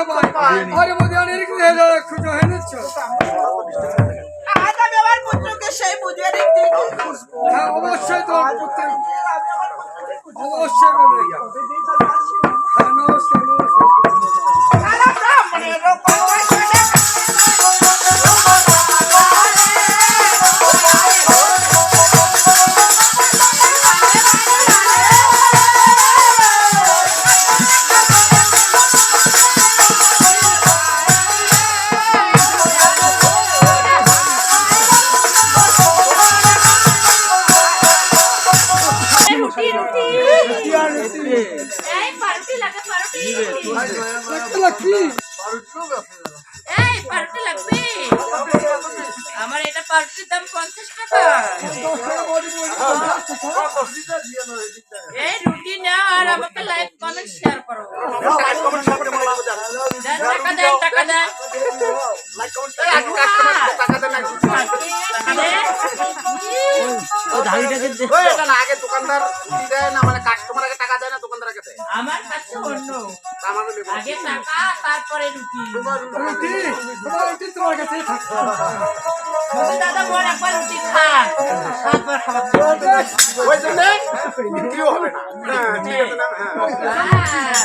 ಕಬಾಯ್ ಅವರ ಮುದಿಯಾನಿ ಇರಿಕೆ ಹೇಳ ಕುಜ ಹೆನಚ್ಚ আজ আমি আমার পুত্রকে সেই মুদিয়ানি অবশ্যই তো অবশ্যই পঞ্চাশ টাকা। হ্যাঁ, তারপরে রুটি। রুটি? তোমার রুটি তোমার কাছে থাকবে দাদা বল একবার রুটি খা। তারপর খাবার ওই জন্য রুটিও হবে না। হ্যাঁ, ঠিক আছে না হ্যাঁ।, হ্যাঁ।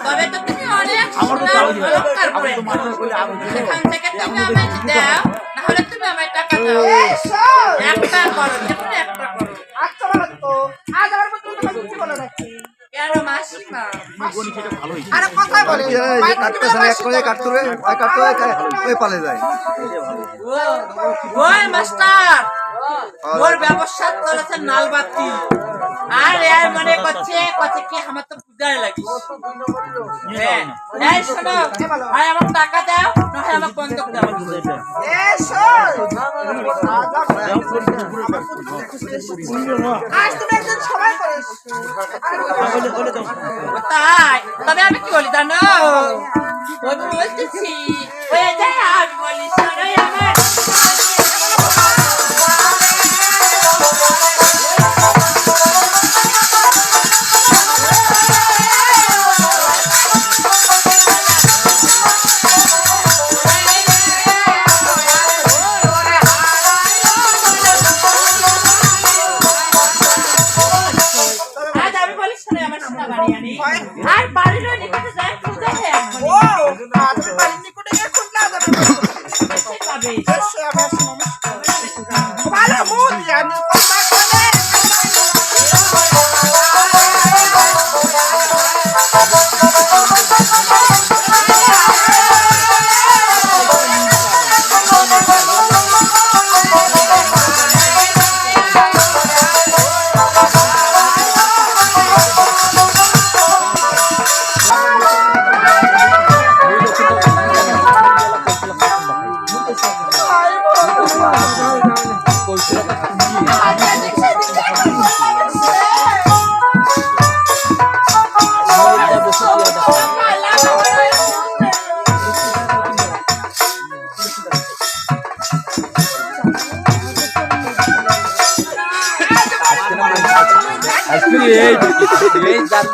তবে তো তুমি অনেক সোনার অলঙ্কার করে সেখান থেকে তুমি আমায় দাও না হলে তুমি আমায় টাকা দাও। একটা করো যে কোনো একটা করো। আচ্ছা বলো তো আজ আমার মতো তোমাকে কিছু বলে রাখছি পালে যায়। মাস্টার। মোর ব্যবসা করেছে নালবাতি আর এর মনে করছে করছে কি? আমার তো পূজায় লাগিস হ্যাঁ। এই শোনো, ভাই আমার টাকা দাও আমার বন্ধক দাও এসো আজ তুমি একজন সবাই করে এসেছ। ও তাই, তবে আমি কি বলি জানো? বলতেছি, ওই যে আমি বলি শোনো আমার ও আজ তুমি যেদিকে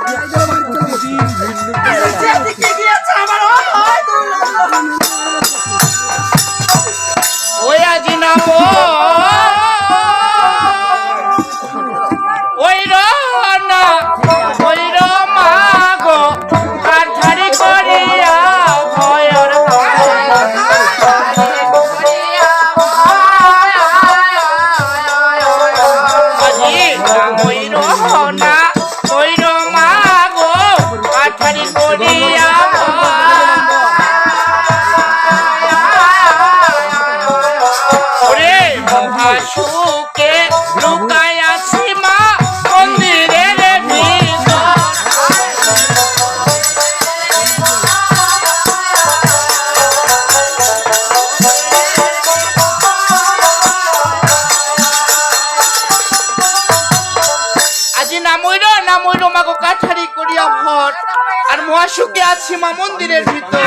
আছি মা মন্দিরের ভিতর।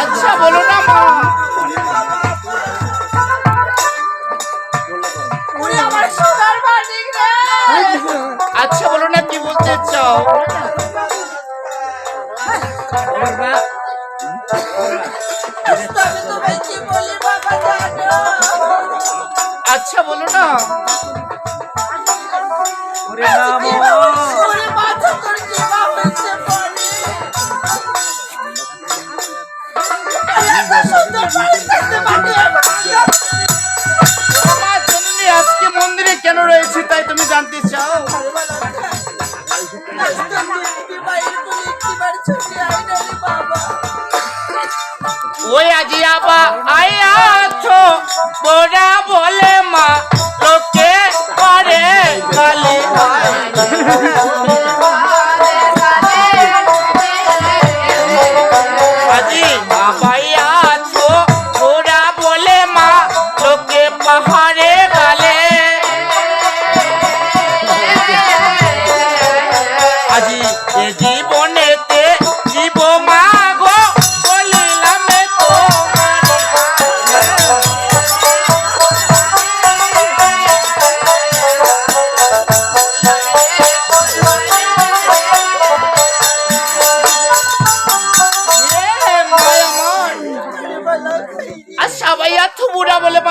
আচ্ছা বলো না মা। আচ্ছা বলো না কি বলতে চাও। আচ্ছা বলো না। মন্দিরে কেন রয়েছে তাই তুমি জানতে চাও? ওই আজি আবা আয়াছো বোরা বলে মা, লোকে করে কালি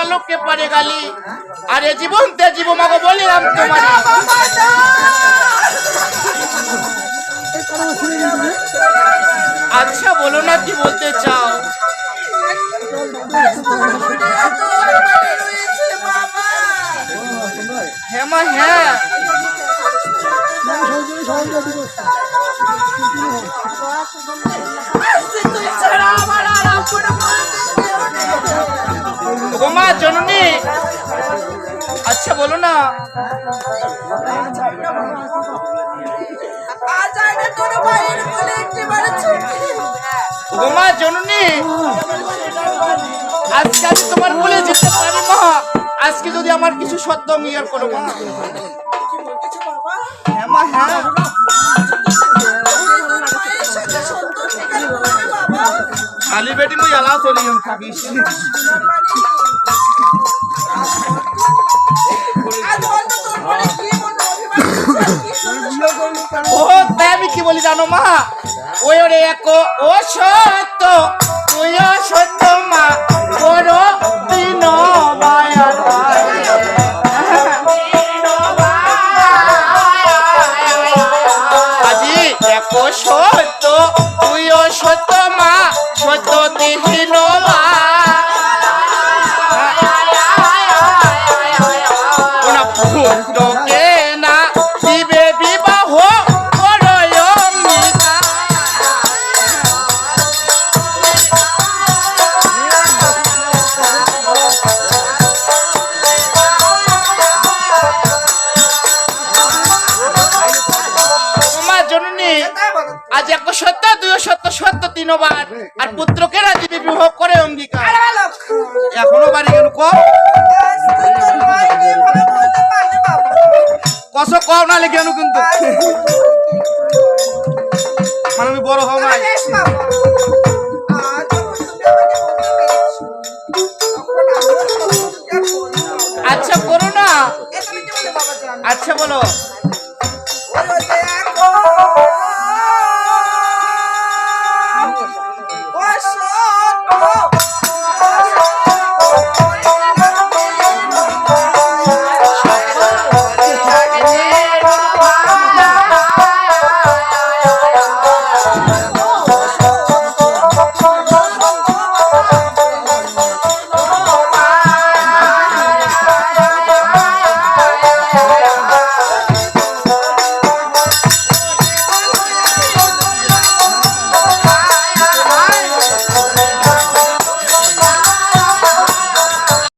বুড়া বলে লোককে পারে গালি। আরে জীবন তে জীব মাগো বলিলাম তোমার। আচ্ছা বলো না কি বলতে চাও? হ্যাঁ মা হ্যাঁ। তুই ছাড়া, আমার আর আপন ও মা জননী। আচ্ছা বলো না। আজ আইনে তোর ভাইয়ের বলে একেবারে ছুটি ও মা জননী। আজকে আমি তোমার বলে যেতে পারি মা আজকে যদি আমার কিছু সত্য অঙ্গীকার করো মা হ্যাঁ মা হ্যাঁ। মায়ের খালি বেটি মুই এলা চলি থাকিস ও তাই আমি কি বলি জানো মা? ওই ওরে এক ও সত্য তুই সত্য মা বড় পুত্রকে রাজীবে বিবাহ করে অঙ্গীকার। এখনও বাড়ি কেন কম কত কম না লেগে কিন্তু। মানে আমি বড় হও